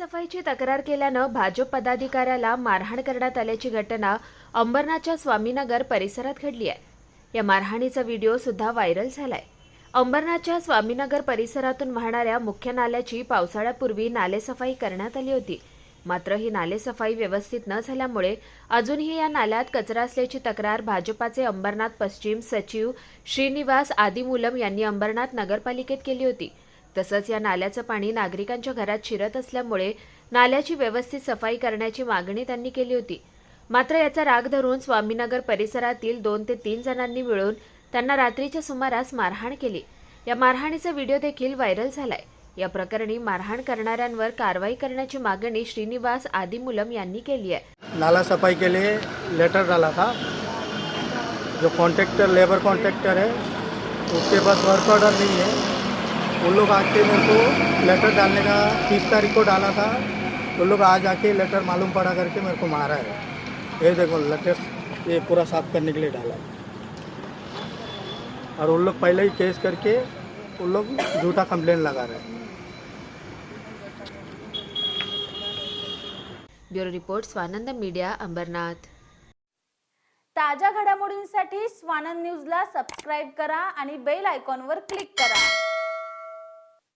सफाईची तक्रार केल्यानं भाजप पदाधिकाऱ्याला मारहाण करण्यात आल्याची घटना अंबरनाथच्या स्वामीनगर परिसरात घडली आहे. या मारहाणीचा व्हिडिओ सुद्धा व्हायरल झालाय. अंबरनाथच्या स्वामीनगर परिसरातून वाहणाऱ्या मुख्य नाल्याची पावसाळ्यापूर्वी नालेसफाई करण्यात आली होती. मात्र ही नालेसफाई व्यवस्थित न झाल्यामुळे अजूनही या नाल्यात कचरा असल्याची तक्रार भाजपाचे अंबरनाथ पश्चिम सचिव श्रीनिवास आदिमुलम यांनी अंबरनाथ नगरपालिकेत केली होती. तसंच या नाल्याचं पाणी नागरिकांच्या घरात शिरत असल्यामुळे नाल्याची व्यवस्थित सफाई करण्याची मागणी त्यांनी केली होती. मात्र याचा राग धरून स्वामीनगर परिसरातील दोन ते तीन जणांनी मिळून त्यांना रात्रीच्या सुमारास मारहाण केली. या मारहाणीचा व्हिडिओ देखील व्हायरल झालाय. या प्रकरणी मारहाण करणाऱ्यांवर कारवाई करण्याची मागणी श्रीनिवास आदिमुलम यांनी केली आहे. नाला सफाई के लिए लेटर डाला था। जो कॉन्ट्रैक्टर लेबर कॉन्ट्रैक्टर है उसके पास वर्क ऑर्डर नहीं है। उन लोग आके मेरे को लेटर डालने का तीस तारीख को डाला था। उन लोग आज आके लेटर मालूम पड़ा करके मेरे को मारा है। ये देखो लेटर ये पूरा साफ करने के लिए डाला है। और उन लोग पहले ही केस करके उन लोग झूठा कंप्लेन लगा रहे हैं। Bureau report Swanand media Ambernath. ताज्या घडामोडींसाठी स्वानंद न्यूजला सबस्क्राईब करा आणि बेल आयकॉनवर क्लिक करा.